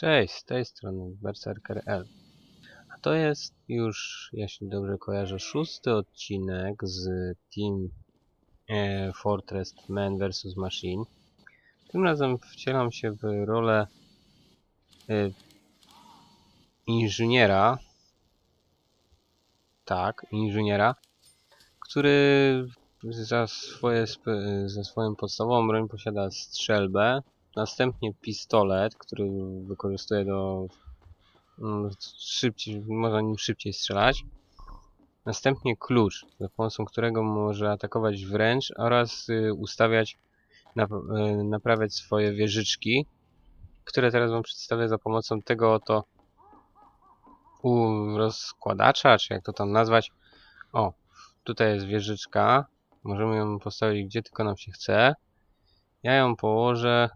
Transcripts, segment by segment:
Cześć, z tej strony Berserker L. A to jest już, jeśli dobrze kojarzę, szósty odcinek z Team e, Fortress Man vs Machine. Tym razem wcielam się w rolę e, inżyniera. Tak, inżyniera, który za, swoje, za swoją podstawową broń posiada strzelbę, Następnie pistolet, który wykorzystuje do mm, szybciej, można nim szybciej strzelać. Następnie klucz, za pomocą którego może atakować wręcz oraz y, ustawiać, y, naprawiać swoje wieżyczki, które teraz wam przedstawię za pomocą tego oto rozkładacza, czy jak to tam nazwać. O, tutaj jest wieżyczka. Możemy ją postawić gdzie tylko nam się chce. Ja ją położę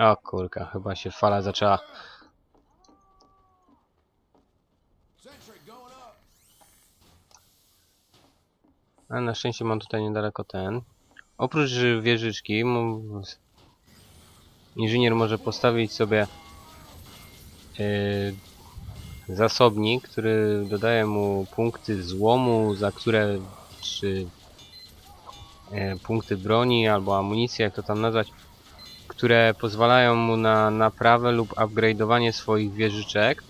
O kurka, chyba się fala zaczęła. A na szczęście mam tutaj niedaleko ten. Oprócz wieżyczki, inżynier może postawić sobie yy, zasobnik, który dodaje mu punkty złomu, za które czy yy, punkty broni albo amunicji, jak to tam nazwać, które pozwalają mu na naprawę lub upgrade'owanie swoich wieżyczek.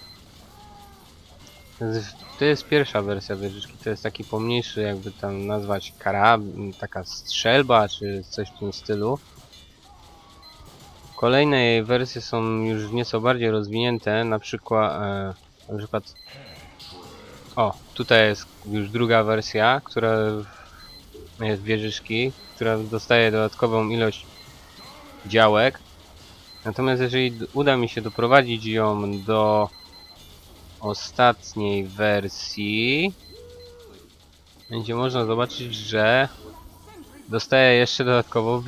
To jest pierwsza wersja wieżyczki, to jest taki pomniejszy, jakby tam nazwać karab, taka strzelba, czy coś w tym stylu. Kolejne jej wersje są już nieco bardziej rozwinięte, na przykład, e, na przykład o, tutaj jest już druga wersja, która jest wieżyczki, która dostaje dodatkową ilość działek. Natomiast jeżeli uda mi się doprowadzić ją do ostatniej wersji, będzie można zobaczyć, że dostaje jeszcze dodatkowo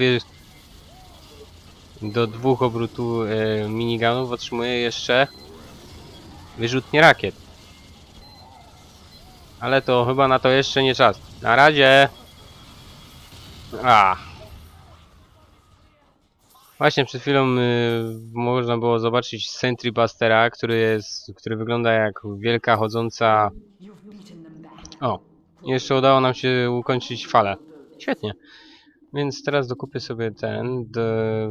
do dwóch obrotów e, minigunów otrzymuje jeszcze wyrzutnie rakiet. Ale to chyba na to jeszcze nie czas. Na razie! A. Właśnie przed chwilą y, można było zobaczyć Sentry Bustera, który jest, który wygląda jak wielka chodząca... O, jeszcze udało nam się ukończyć falę. Świetnie. Więc teraz dokupię sobie ten,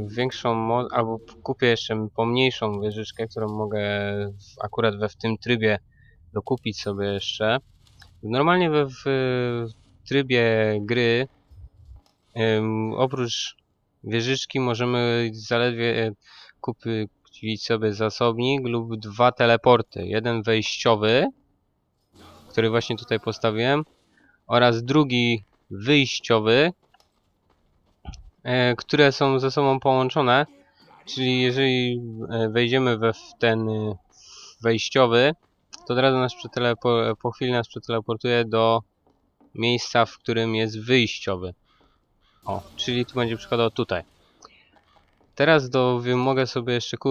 większą, albo kupię jeszcze pomniejszą wieżyczkę, którą mogę w, akurat we w tym trybie dokupić sobie jeszcze. Normalnie we w, trybie gry ym, oprócz wieżyczki możemy zaledwie e, kupić sobie zasobnik lub dwa teleporty. Jeden wejściowy, który właśnie tutaj postawiłem, oraz drugi wyjściowy, e, które są ze sobą połączone. Czyli jeżeli e, wejdziemy we w ten wejściowy, to od razu nas po chwili nas przeteleportuje do miejsca, w którym jest wyjściowy. O, czyli tu będzie przykładowo tutaj. Teraz do, mogę sobie jeszcze ku,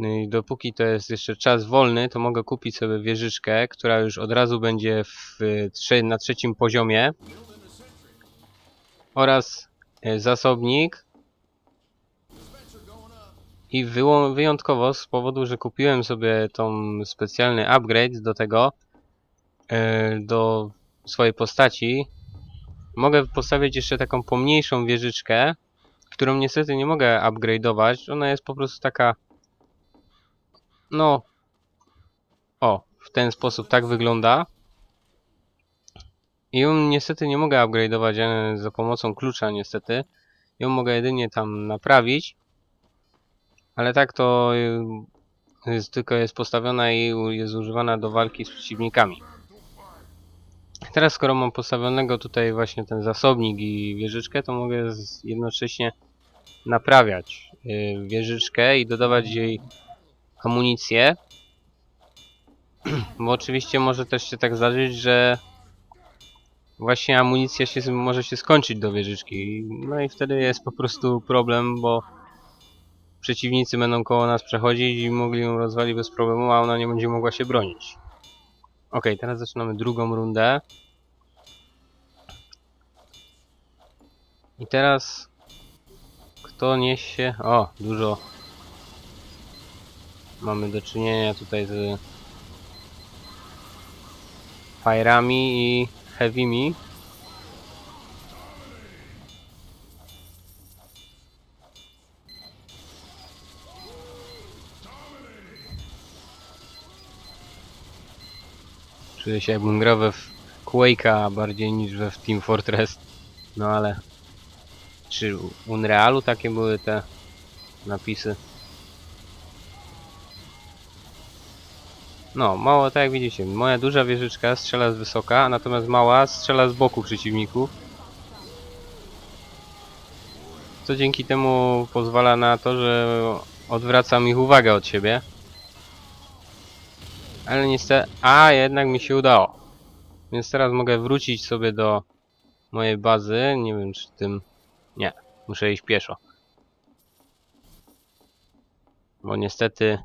y, dopóki to jest jeszcze czas wolny, to mogę kupić sobie wieżyczkę, która już od razu będzie w, na trzecim poziomie. Oraz y, zasobnik. I wyjątkowo z powodu, że kupiłem sobie tą specjalny upgrade do tego, y, do swojej postaci, mogę postawić jeszcze taką pomniejszą wieżyczkę, którą niestety nie mogę upgrade'ować. Ona jest po prostu taka... No... O, w ten sposób tak wygląda. I ją niestety nie mogę upgrade'ować e, za pomocą klucza niestety. Ją mogę jedynie tam naprawić. Ale tak to y, jest, tylko jest postawiona i jest używana do walki z przeciwnikami. Teraz skoro mam postawionego tutaj właśnie ten zasobnik i wieżyczkę, to mogę jednocześnie naprawiać y, wieżyczkę i dodawać jej amunicję. Bo oczywiście może też się tak zdarzyć, że właśnie amunicja się, może się skończyć do wieżyczki. No i wtedy jest po prostu problem, bo przeciwnicy będą koło nas przechodzić i mogli ją rozwalić bez problemu, a ona nie będzie mogła się bronić. Ok, teraz zaczynamy drugą rundę. I teraz to niesie... O, dużo... Mamy do czynienia tutaj z... Fire'ami i Heavy'mi. Czuję się jakbym grał we w Quake'a bardziej niż we w Team Fortress. No ale... Czy u Unrealu takie były te napisy? No, mało tak jak widzicie, moja duża wieżyczka strzela z wysoka, natomiast mała strzela z boku przeciwników. Co dzięki temu pozwala na to, że odwracam ich uwagę od siebie. Ale niestety... A, jednak mi się udało. Więc teraz mogę wrócić sobie do mojej bazy. Nie wiem czy tym... Nie, muszę iść pieszo. Bo niestety...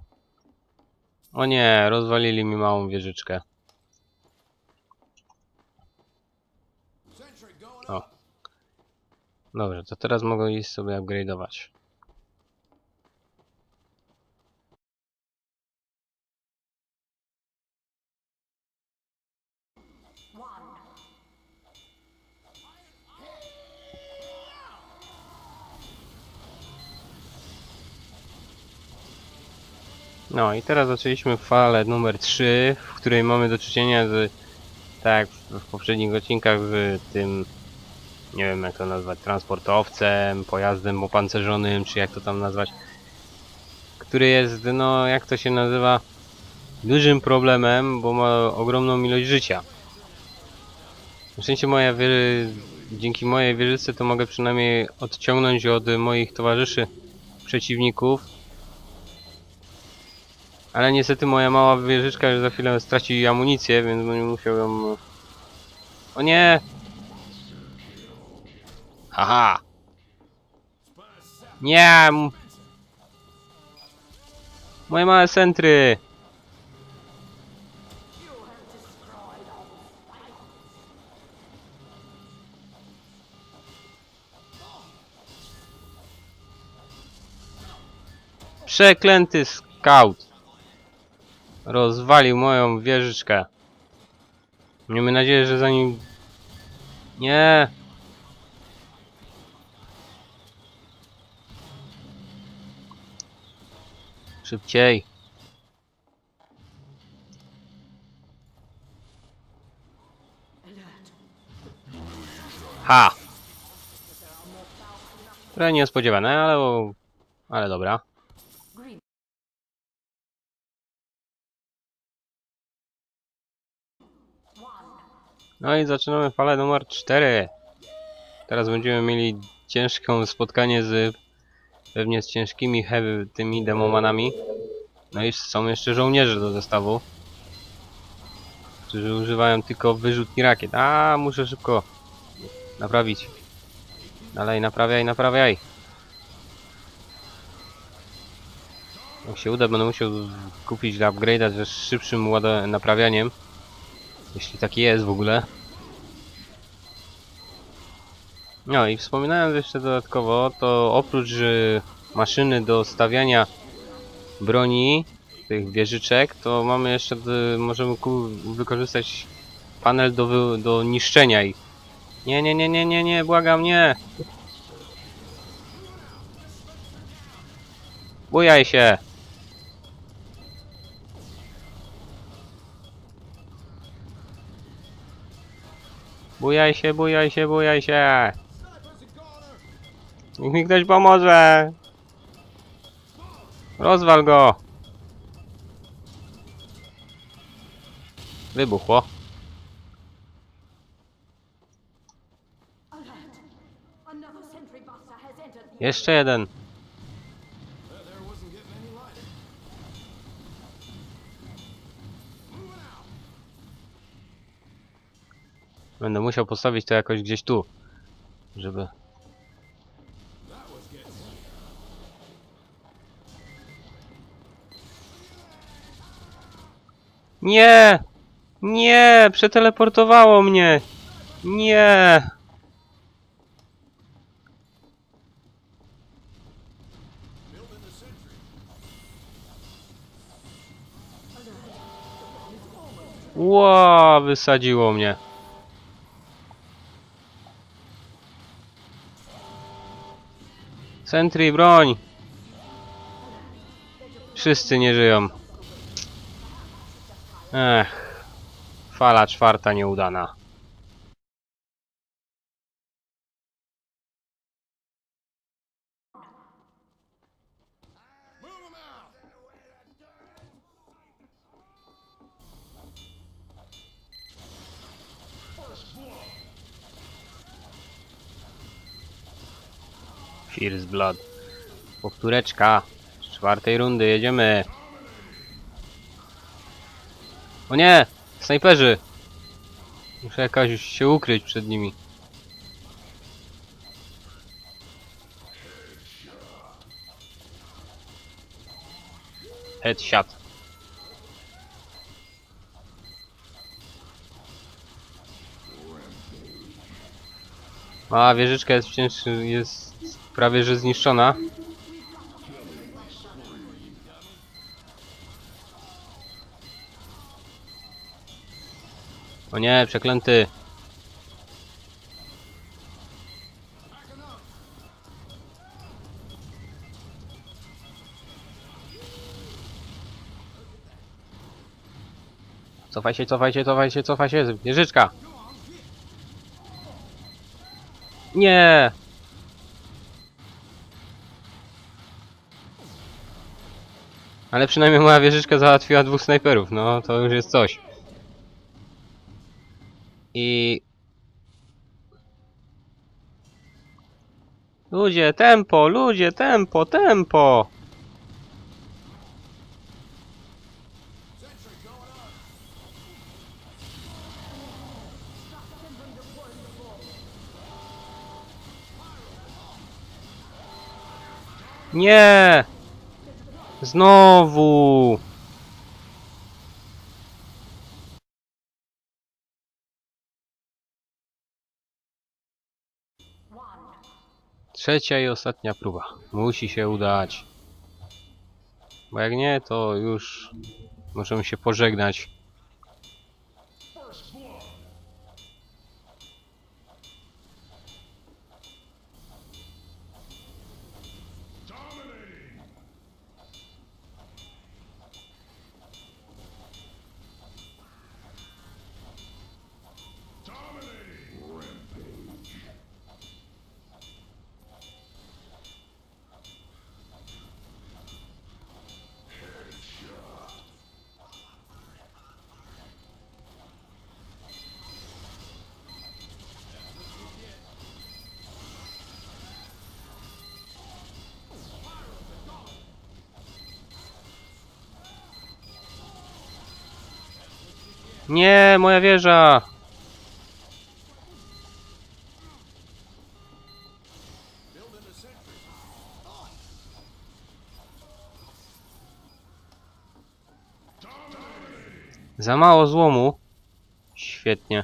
O nie, rozwalili mi małą wieżyczkę. O. Dobrze, to teraz mogę iść sobie upgrade'ować. No i teraz zaczęliśmy falę numer 3, w której mamy do czynienia z, tak w, w poprzednich odcinkach, z tym, nie wiem jak to nazwać, transportowcem, pojazdem opancerzonym, czy jak to tam nazwać, który jest, no jak to się nazywa, dużym problemem, bo ma ogromną ilość życia. Na szczęście moja wieży, dzięki mojej wieżyczce to mogę przynajmniej odciągnąć od moich towarzyszy przeciwników, ale niestety moja mała wieżyczka już za chwilę straci amunicję, więc będę musiał ją... O nie! Haha! Nie! Moje małe centry! Przeklęty scout! Rozwalił moją wieżyczkę. Miejmy nadzieję, że zanim... Nie! Szybciej. Ha! Trochę niespodziewane, ale... Ale dobra. No i zaczynamy falę numer 4. Teraz będziemy mieli ciężką spotkanie z pewnie z ciężkimi heavy, tymi demomanami. No i są jeszcze żołnierze do zestawu. Którzy używają tylko wyrzutni rakiet. A muszę szybko naprawić. Dalej naprawiaj, naprawiaj. Jak się uda, będę musiał kupić dla upgrade'a ze szybszym naprawianiem. Jeśli taki jest w ogóle. No i wspominając jeszcze dodatkowo, to oprócz y, maszyny do stawiania broni, tych wieżyczek, to mamy jeszcze, y, możemy wykorzystać panel do, do niszczenia ich. Nie, nie, nie, nie, nie, nie, błagam, nie! Bujaj się! Bujaj się, bujaj się, bujaj się! Niech mi ktoś pomoże! Rozwal go! Wybuchło. Jeszcze jeden. Będę musiał postawić to jakoś gdzieś tu, żeby... Nie! Nie! Przeteleportowało mnie! Nie! Ła, wow, wysadziło mnie. Sentry, broń! Wszyscy nie żyją. Ech. Fala czwarta nieudana. First Blood. Powtóreczka. Z czwartej rundy jedziemy. O nie! Snajperzy! Muszę jakaś się ukryć przed nimi. Headshot. A, wieżyczka jest wciąż jest prawie że zniszczona. O nie, przeklęty. Cofaj się, cofaj się, cofaj się, cofaj się. Wieżyczka. Nie. Ale przynajmniej moja wieżyczka załatwiła dwóch snajperów, no to już jest coś. I... Ludzie, tempo, ludzie, tempo, tempo! Nie! Znowu! Trzecia i ostatnia próba. Musi się udać. Bo jak nie, to już możemy się pożegnać. Nie, moja wieża! Za mało złomu. Świetnie.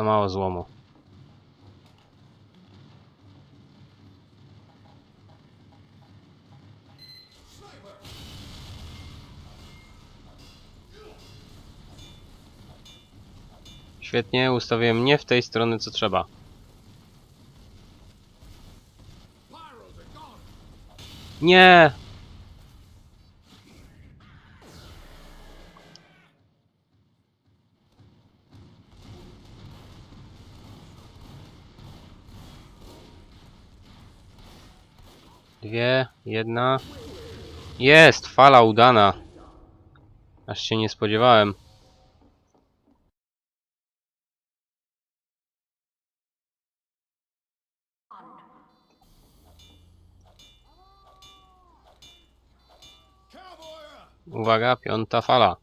Za mało złomu. Świetnie, ustawiłem nie w tej strony co trzeba. Nie! Jedna. Jest! Fala udana. Aż się nie spodziewałem. Uwaga, piąta fala.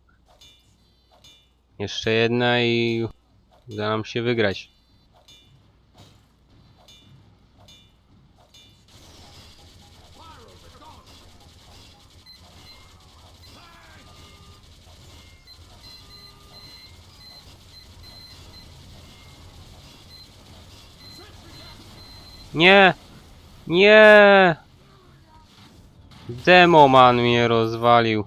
Jeszcze jedna i uda nam się wygrać. Nie! Nie! Demoman mnie rozwalił.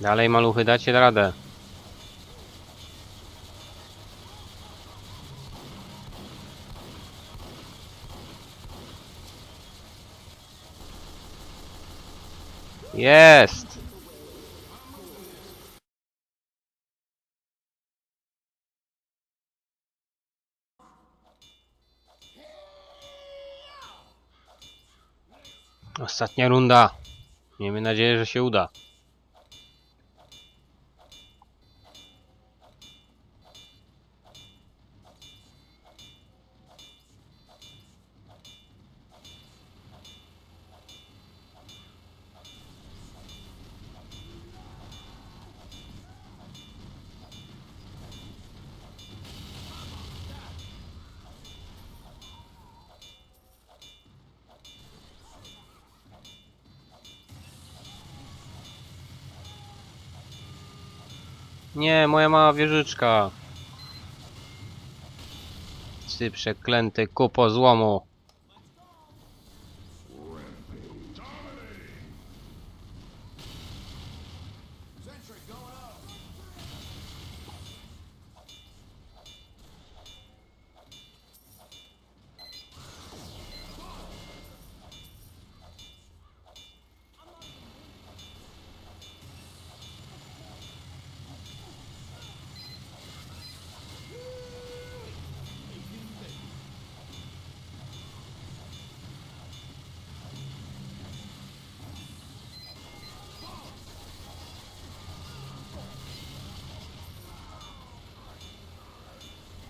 Dalej maluchy, dacie radę. Jest! Ostatnia runda. Miejmy nadzieję, że się uda. Nie, moja mała wieżyczka. Ty przeklęty kupo złomu.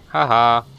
哈哈。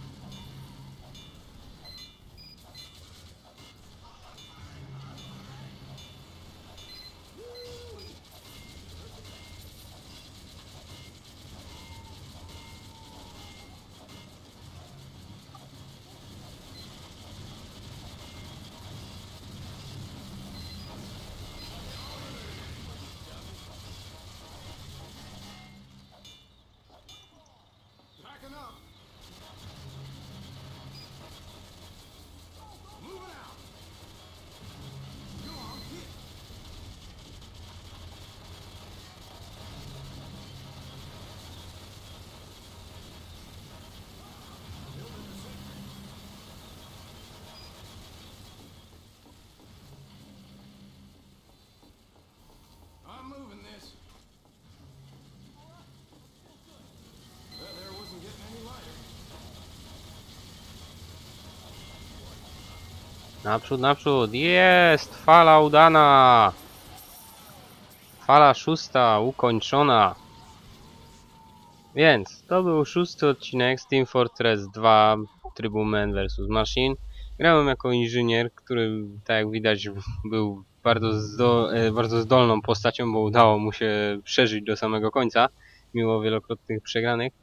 Naprzód, naprzód. Jest! Fala udana! Fala szósta ukończona. Więc to był szósty odcinek z Team Fortress 2 trybu Man vs Machine. Grałem jako inżynier, który tak jak widać był bardzo, zdo e, bardzo zdolną postacią, bo udało mu się przeżyć do samego końca, mimo wielokrotnych przegranych.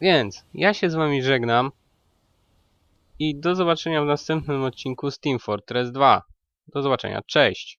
Więc ja się z wami żegnam i do zobaczenia w następnym odcinku z Team Fortress 2. Do zobaczenia, cześć!